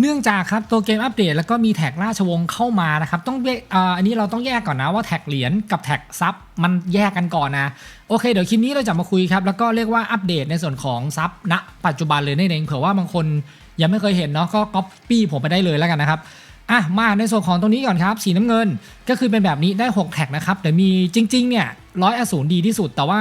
เนื่องจากครับตัวเกมอัปเดตแล้วก็มีแท็กราชวงศ์เข้ามานะครับต้องอ่าอันนี้เราต้องแยกก่อนนะว่าแท็กเหรียญกับแท็กซับมันแยกกันก่อนนะโอเคเดี๋ยวคลิปนี้เราจะมาคุยครับแล้วก็เรียกว่าอัปเดตในส่วนของซับณปัจจุบันเลยนั่นเองเผื่อว่าบางคนยังไม่เคยเห็นเนาะก็ก๊อปปี้ผมไปได้เลยแล้วกันนะครับอะมาในส่วนของตรงนี้ก่อนครับ สีน้ำเงินก็คือเป็นแบบนี้ได้ 6 แท็กนะครับแต่มีจริงๆเนี่ยร้อยอสูรดีที่สุด แต่ว่า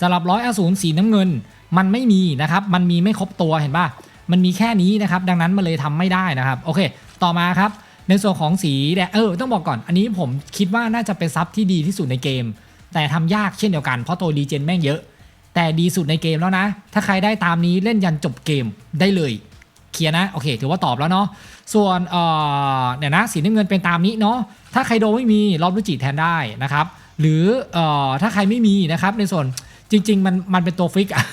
สำหรับร้อยอสูรสีน้ำเงิน มันไม่มีนะครับมันมีไม่ครบตัวเห็นป่ะ มันมีแค่นี้นะครับ ดังนั้นมันเลยทำไม่ได้นะครับ โอเค ต่อมาครับ ในส่วนของสีแดงเออ ต้องบอกก่อน อันนี้ผมคิดว่าน่าจะเป็นซับที่ดีที่สุดในเกม แต่ทำยากเช่นเดียวกัน เพราะตัวรีเจนแม่งเยอะ แต่ดีสุดในเกมแล้วนะ ถ้าใครได้ตามนี้เล่นยันจบเกมได้เลยเคลียร์นะ โอเค ถือว่าตอบแล้วเนาะ ส่วนเอ่อเนี่ยนะ สีน้ำเงินเป็นตามนี้เนาะ ถ้าใครโดไม่มีรอบรุจิแทนได้นะครับ หรือเอ่อถ้าใครไม่มีนะครับ ในส่วนจริง ๆ มันมันเป็นตัวฟิกอะ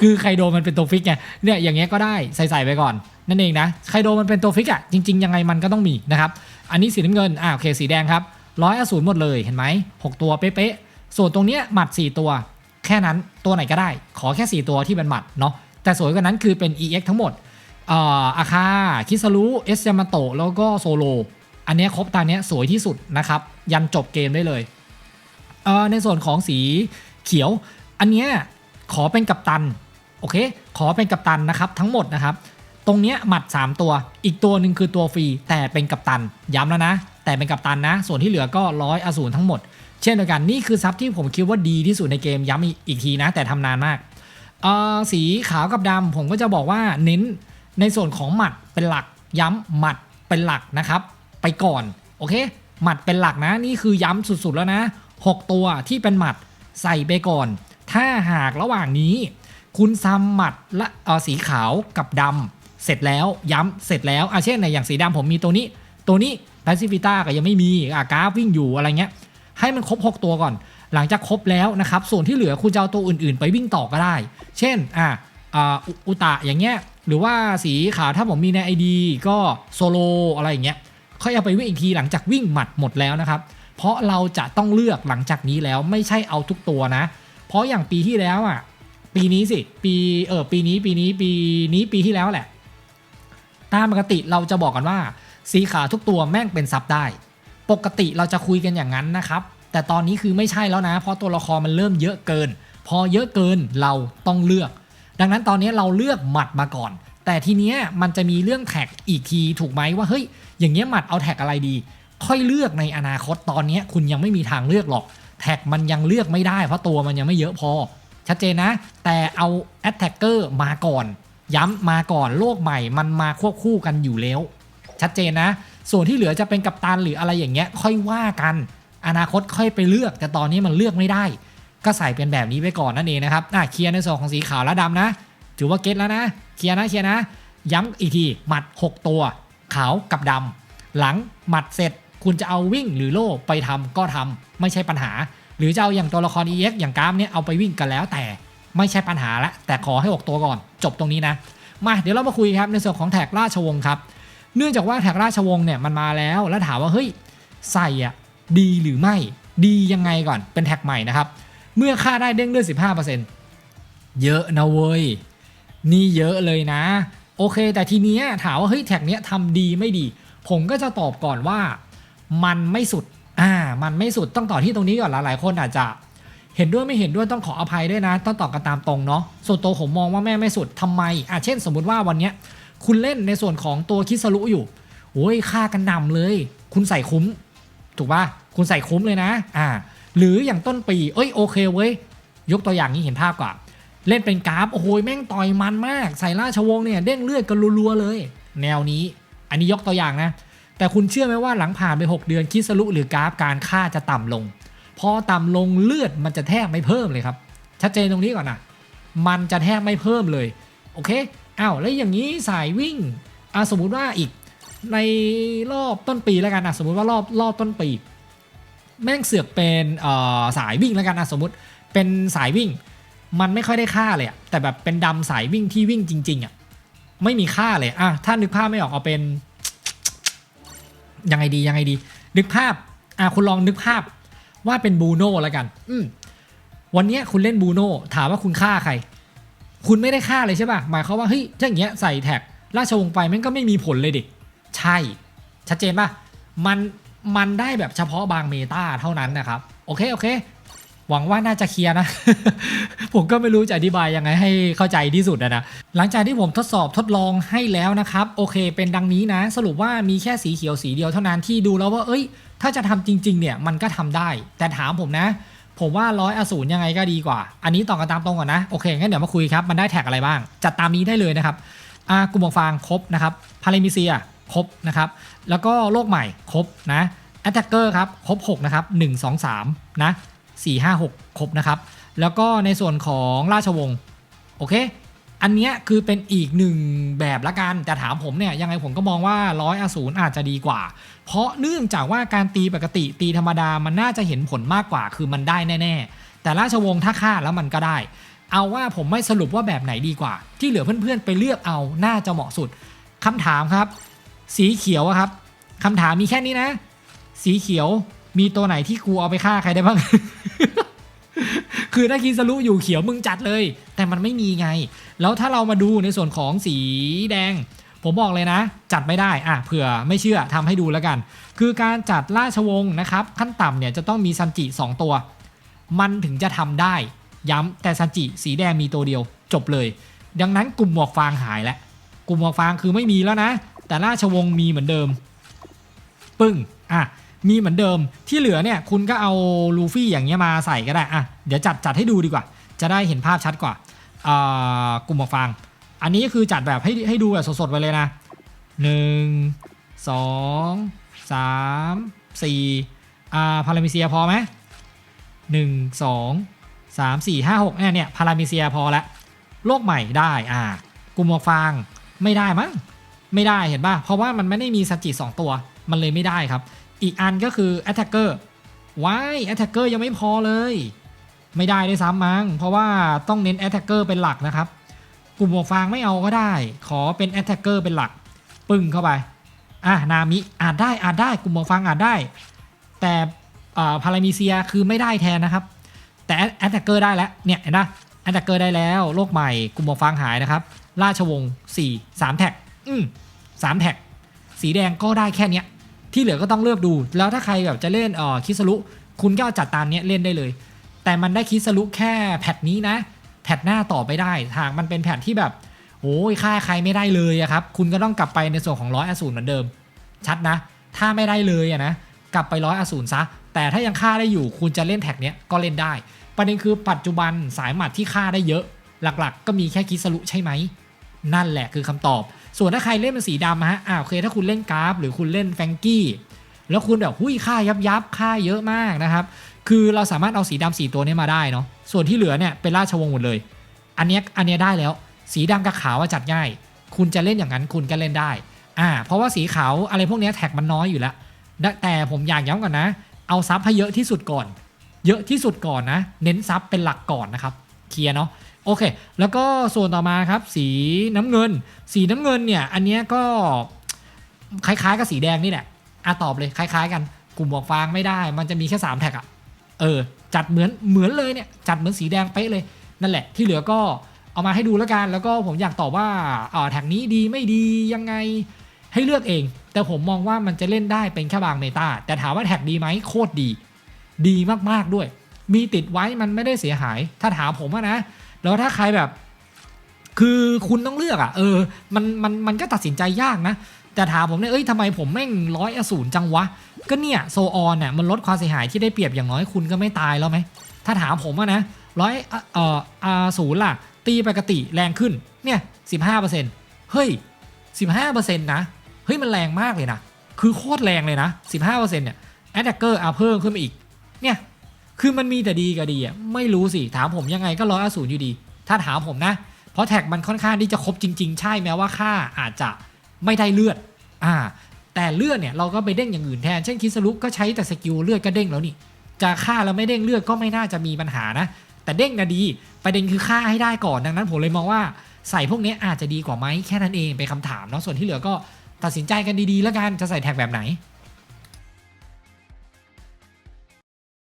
คือไคโดมันเป็นตัวฟิกไงเนี่ยอย่างเงี้ยก็ได้ใส่ใส่ไปก่อน นั่นเองนะไคโดมันเป็นตัวฟิกอะจริง ๆ ยังไงมันก็ต้องมีนะครับอันนี้สีน้ำเงินอ่าโอเคสีแดงครับร้อยอสูรหมดเลยเห็นไหมหกตัวเป๊ะๆส่วนตรงเนี้ยหมัด 4 ตัว แค่นั้นตัวไหนก็ได้ ขอแค่ 4 ตัวที่เป็นหมัดเนาะแต่สวยกว่านั้นคือเป็น EX ทั้งหมดเอ่ออาคา คิสรุเอสยามาโตะแล้วก็โซโล อันเนี้ยครบตาเนี้ยสวยที่สุดนะครับ ยันจบเกมได้เลยเอ่อในส่วนของสีเขียว อันเนี้ย ขอเป็นกัปตันโอเค ขอเป็นกัปตันนะครับทั้งหมดนะครับ ตรงเนี้ยหมัด 3 ตัว อีกตัวหนึ่งคือตัวฟรีแต่เป็นกัปตัน ย้ำแล้วนะ แต่เป็นกัปตันนะ ส่วนที่เหลือก็ร้อยอสูรทั้งหมด เช่นเดียวกันนี่คือซับที่ผมคิดว่าดีที่สุดในเกมย้ำอีกทีนะ แต่ทำนานมากสีขาวกับดำผมก็จะบอกว่าเน้นในส่วนของหมัดเป็นหลักย้ำหมัดเป็นหลักนะครับ ไปก่อนโอเค หมัดเป็นหลักนะ นี่คือย้ำสุดๆแล้วนะ 6 ตัวที่เป็นหมัดใส่ไปก่อน ถ้าหากระหว่างนี้ คุณซ้ำหมัดละสีขาวกับดำเสร็จแล้วย้ำเสร็จแล้วอาเช่นในอย่างสีดำผมมีตัวนี้ ตัวนี้แพซิฟิต้าก็ยังไม่มีอากราฟวิ่งอยู่อะไรเงี้ยให้มันครบ 6 ตัวก่อน หลังจากครบแล้วนะครับ ส่วนที่เหลือคุณจะเอาตัวอื่นๆ ไปวิ่งต่อก็ได้ เช่นอ่าอ่าอุอุตะอย่างเงี้ยหรือว่าสีขาวถ้าผมมีใน ID ก็โซโลอะไรอย่างเงี้ยค่อยเอาไปวิ่งอีกทีหลังจากวิ่งหมัดหมดแล้วนะครับ เพราะเราจะต้องเลือกหลังจากนี้แล้วไม่ใช่เอาทุกตัวนะ เพราะอย่างปีที่แล้วอะ ปีนี้สิ ปีเออปีนี้ปีนี้ปีนี้ปีที่แล้วแหละ ตามปกติเราจะบอกกันว่า สีขาวทุกตัวแม่งเป็นซับได้ ปกติเราจะคุยกันอย่างนั้นนะครับ แต่ตอนนี้คือไม่ใช่แล้วนะ เพราะตัวละครมันเริ่มเยอะเกิน พอเยอะเกินเราต้องเลือก ดังนั้นตอนนี้เราเลือกหมัดมาก่อน แต่ทีเนี้ยมันจะมีเรื่องแท็กอีกทีถูกไหมว่าเฮ้ยอย่างเงี้ยหมัดเอาแท็กอะไรดี ค่อยเลือกในอนาคตตอนเนี้ยคุณยังไม่มีทางเลือกหรอก แท็กมันยังเลือกไม่ได้ เพราะตัวมันยังไม่เยอะพอ ชัดเจนนะ แต่เอา Attacker มาก่อน ย้ำมาก่อนโลกใหม่มันมาควบคู่กันอยู่แล้ว ชัดเจนนะ ส่วนที่เหลือจะเป็นกัปตันหรืออะไรอย่างเงี้ย ค่อยว่ากัน อนาคตค่อยไปเลือก แต่ตอนนี้มันเลือกไม่ได้ ก็ใส่เป็นแบบนี้ไปก่อนนั่นเองนะครับอะเคลียร์ในส่วนของสีขาวและดำนะ ถือว่าเก็ตแล้วนะ เคลียร์นะเคลียร์นะ ย้ำอีกทีหมัด 6 ตัว ขาวกับดำหลังหมัดเสร็จ คุณจะเอาวิ่งหรือโล่ไปทำก็ทำไม่ใช่ปัญหา หรือจะเอาอย่างตัวละคร EX อย่างกรามเนี่ยเอาไปวิ่งกันแล้วแต่ไม่ใช่ปัญหาละแต่ขอให้ 6 ตัวก่อน จบตรงนี้นะ มาเดี๋ยวเรามาคุยครับในส่วนของแท็กราชวงศ์ครับ เนื่องจากว่าแท็กราชวงศ์เนี่ยมันมาแล้วแล้วถามว่าเฮ้ยใส่อะดีหรือไม่ดียังไงก่อนเป็นแท็กใหม่นะครับ เมื่อค่าได้เด้งเลือด15%เยอะนะเว้ยนี่เยอะเลยนะ โอเค แต่ทีเนี้ยถามว่าเฮ้ยแท็กเนี้ยทำดีไม่ดี ผมก็จะตอบก่อนว่า มันไม่สุด อ่า มันไม่สุดต้องต่อที่ตรงนี้ก่อนหลายๆคนอาจจะเห็นด้วยไม่เห็นด้วยต้องขออภัยด้วยนะ ต้องตอบกันตามตรงเนาะส่วนตัวผมมองว่าแม่ไม่สุดทำไมอะเช่น สมมติว่าวันเนี้ยคุณเล่นในส่วนของตัวคิสรุอยู่โอ้ยค่ากันนำเลย คุณใส่คุ้ม ถูกป่ะคุณใส่คุ้มเลยนะ อ่า หรืออย่างต้นปี เอ้ยโอเคเว้ย ยกตัวอย่างนี้เห็นภาพก่อนเล่นเป็นกราฟโอ้โหแม่งต่อยมันมาก ใส่ราชวงศ์เนี่ยเด้งเลือดกันรัวๆเลย แนวนี้ อันนี้ยกตัวอย่างนะ แต่คุณเชื่อไหมว่าหลังผ่านไป 6 เดือนคิสรุหรือกราฟการค่าจะต่ำลง พอต่ำลงเลือดมันจะแทบไม่เพิ่มเลยครับ ชัดเจนตรงนี้ก่อนนะมันจะแทบไม่เพิ่มเลย โอเคอ้าวแล้วอย่างนี้สายวิ่งอะสมมุติว่าอีกในรอบต้นปีแล้วกันอะสมมุติว่ารอบรอบต้นปี แม่งเสือกเป็นเอ่อสายวิ่งแล้วกันอะสมมติเป็นสายวิ่ง มันไม่ค่อยได้ค่าเลยอะแต่แบบเป็นดำสายวิ่งที่วิ่งจริงๆอะไม่มีค่าเลยอะถ้านึกภาพไม่ออกเอาเป็น ยังไงดียังไงดี นึกภาพอะคุณลองนึกภาพว่าเป็นบูโน่แล้วกัน อืมวันเนี้ยคุณเล่นบูโน่ถามว่าคุณฆ่าใคร คุณไม่ได้ฆ่าเลยใช่ป่ะหมายความว่าเฮ้ยถ้าอย่างเงี้ยใส่แท็กราชวงศ์ไปมันก็ไม่มีผลเลยดิใช่ ชัดเจนป่ะมันมันได้แบบเฉพาะบางเมตาเท่านั้นนะครับ โอเคโอเค หวังว่าน่าจะเคลียร์นะ ผมก็ไม่รู้จะอธิบายยังไงให้เข้าใจที่สุดอะนะหลังจากที่ผมทดสอบทดลองให้แล้วนะครับ โอเค เป็นดังนี้นะ สรุปว่ามีแค่สีเขียวสีเดียวเท่านั้นที่ดูแล้วว่า เอ้ย ถ้าจะทำจริง ๆ เนี่ยมันก็ทำได้ แต่ถามผมนะ ผมว่าร้อยอสูรยังไงก็ดีกว่า อันนี้ต่อกันตามตรงก่อนนะโอเคงั้นเดี๋ยวมาคุยครับมันได้แท็กอะไรบ้าง จัดตามนี้ได้เลยนะครับอ่ากลุ่มฟางครบนะครับพาเลมิเซียครบนะครับแล้วก็โลกใหม่ครบนะแอตแทกเกอร์ครับครบ6นะครับ1 2 3นะ 4 5 6 ครบนะครับ แล้วก็ในส่วนของราชวงศ์โอเค อันนี้คือเป็นอีกหนึ่งแบบละกัน แต่ถามผมเนี่ยยังไงผมก็มองว่าร้อยอสูรอาจจะดีกว่า เพราะเนื่องจากว่าการตีปกติตีธรรมดามันน่าจะเห็นผลมากกว่า คือมันได้แน่ๆ แต่ราชวงศ์ถ้าฆ่าแล้วมันก็ได้ เอาว่าผมไม่สรุปว่าแบบไหนดีกว่า ที่เหลือเพื่อนๆไปเลือกเอาน่าจะเหมาะสุดคำถามครับ สีเขียวครับคำถามมีแค่นี้นะ สีเขียว มีตัวไหนที่กูเอาไปฆ่าใครได้บ้าง คือถ้าคิสรุอยู่เขียวมึงจัดเลย แต่มันไม่มีไง แล้วถ้าเรามาดูในส่วนของสีแดง ผมบอกเลยนะ จัดไม่ได้อะเผื่อไม่เชื่อทำให้ดูแล้วกัน คือการจัดราชวงศ์นะครับ ขั้นต่ำเนี่ยจะต้องมีซันจิ 2 ตัว มันถึงจะทำได้ ย้ำแต่ซันจิสีแดงมีตัวเดียวจบเลย ดังนั้นกลุ่มหมวกฟางหายแล้วกลุ่มหมวกฟางคือไม่มีแล้วนะ แต่ราชวงศ์มีเหมือนเดิม ปึ้งอะ มีเหมือนเดิมที่เหลือเนี่ยคุณก็เอาลูฟี่อย่างเงี้ยมาใส่ก็ได้อะเดี๋ยวจัดจัดให้ดูดีกว่า จะได้เห็นภาพชัดกว่ากลุ่มหมวกฟาง อันนี้คือจัดแบบให้ให้ดูแบบสดๆไปเลยนะหนึ่งสองสามสี่อ่าพารามิเซียพอไหมหนึ่งสองสามสี่ห้าหกเนี่ยเนี่ยพารามิเซียพอละโลกใหม่ได้อ่ากลุ่มหมวกฟางไม่ได้มั้งไม่ได้เห็นป่ะเพราะว่ามันไม่ได้มีสจิสองตัวมันเลยไม่ได้ครับ อีกอันก็คือ Attacker ว้าย Attacker ยังไม่พอเลย ไม่ได้ด้วยซ้ำมั้ง เพราะว่าต้องเน้น Attacker เป็นหลักนะครับ กลุ่มหมวกฟางไม่เอาก็ได้ ขอเป็น Attacker เป็นหลัก ปึ้งเข้าไป อะ นามิอาจได้อาจได้กลุ่มหมวกฟางอาจได้ แต่พารามิเซียคือไม่ได้แทนนะครับ แต่ Attacker ได้แล้วเนี่ยเห็นปะ Attacker ได้แล้วโลกใหม่กลุ่มหมวกฟางหายนะครับ ราชวงศ์4 3แท็กอืมสามแท็กสีแดงก็ได้แค่เนี้ย ที่เหลือก็ต้องเลือกดู แล้วถ้าใครแบบจะเล่นเอ่อคิสรุคุณก็จัดตามเนี้ยเล่นได้เลย แต่มันได้คิสรุแค่แพทนี้นะ แพทหน้าต่อไปได้หากมันเป็นแพทที่แบบโอ้ยฆ่าใครไม่ได้เลยอะครับ คุณก็ต้องกลับไปในส่วนของร้อยอสูรเหมือนเดิม ชัดนะ ถ้าไม่ได้เลยอะนะ กลับไปร้อยอสูรซะ แต่ถ้ายังฆ่าได้อยู่ คุณจะเล่นแท็กเนี้ยก็เล่นได้ ประเด็นคือปัจจุบันสายหมัดที่ฆ่าได้เยอะ หลักๆ ก็มีแค่คิสรุใช่ไหม นั่นแหละคือคำตอบ ส่วนถ้าใครเล่นเป็นสีดำฮะอ่าโอเคถ้าคุณเล่นกราฟ หรือคุณเล่นแฟงกี้แล้วคุณแบบหุ้ยค่ายับยับค่าเยอะมากนะครับ คือเราสามารถเอาสีดำสีตัวนี้มาได้เนาะส่วนที่เหลือเนี่ยเป็นราชวงศ์หมดเลย อันเนี้ยอันเนี้ยได้แล้ว สีดำกับขาวจัดง่าย คุณจะเล่นอย่างนั้นคุณก็เล่นได้อ่าเพราะว่าสีขาวอะไรพวกนี้แท็กมันน้อยอยู่แล้วแต่ผมอยากย้ำก่อนนะ เอาซับให้เยอะที่สุดก่อน เยอะที่สุดก่อนนะ เน้นซับเป็นหลักก่อนนะครับเคลียร์เนาะ โอเค แล้วก็ส่วนต่อมาครับ สีน้ำเงิน สีน้ำเงินเนี่ย อันนี้ก็คล้ายๆกับสีแดงนี่แหละอะตอบเลยคล้าย ๆ กัน กลุ่มบอกฟางไม่ได้ มันจะมีแค่ 3 แท็กอะเออ จัดเหมือนเหมือนเลยเนี่ย จัดเหมือนสีแดงเป๊ะเลย นั่นแหละ ที่เหลือก็เอามาให้ดูแล้วกัน แล้วก็ผมอยากตอบว่าอ่าแท็กนี้ดีไม่ดียังไงให้เลือกเอง แต่ผมมองว่ามันจะเล่นได้เป็นแค่บางเมตา แต่ถามว่าแท็กดีไหมโคตรดี ดีมากๆด้วย มีติดไว้มันไม่ได้เสียหาย ถ้าถามผมนะ แล้วถ้าใครแบบ คือคุณต้องเลือกอะ่ะ เออ มันมันมันก็ตัดสินใจยากนะ แต่ถามผมเนี่ยเอ้ยทำไมผมแม่งร้อยอสูรจังวะ ก็เนี่ยโซออนเนี่ยมันลดความเสียหายที่ได้เปรียบอย่างน้อยคุณก็ไม่ตายแล้วไหม ถ้าถามผมอะนะร้อยเอ่ออาศูนย์ล่ะ ตีปกติแรงขึ้น เนี่ยสิบห้าเปอร์เซ็นต์เฮ้ยสิบห้าเปอร์เซ็นต์นะ เฮ้ยมันแรงมากเลยนะ คือโคตรแรงเลยนะสิบห้าเปอร์เซ็นต์เนี่ยแอตแทกเกอร์เอาเพิ่มขึ้นมาอีก เนี่ย คือมันมีแต่ดีกับดีอะไม่รู้สิถามผมยังไงก็ร้อยอสูรอยู่ดี ถ้าถามผมนะ เพราะแท็กมันค่อนข้างที่จะครบจริง ๆ ใช่แม้ว่าค่าอาจจะไม่ได้เลือดอ่าแต่เลือดเนี่ยเราก็ไปเด้งอย่างอื่นแทน เช่นคิสรุก็ใช้แต่สกิลเลือดก็เด้งแล้วนี่จะฆ่าแล้วไม่เด้งเลือดก็ไม่น่าจะมีปัญหานะ แต่เด้งนะดีประเด็นคือฆ่าให้ได้ก่อนดังนั้นผมเลยมองว่าใส่พวกนี้อาจจะดีกว่าไหมแค่นั้นเองเป็นคำถามเนาะส่วนที่เหลือก็ตัดสินใจกันดีๆ แล้วกันจะใส่แท็กแบบไหน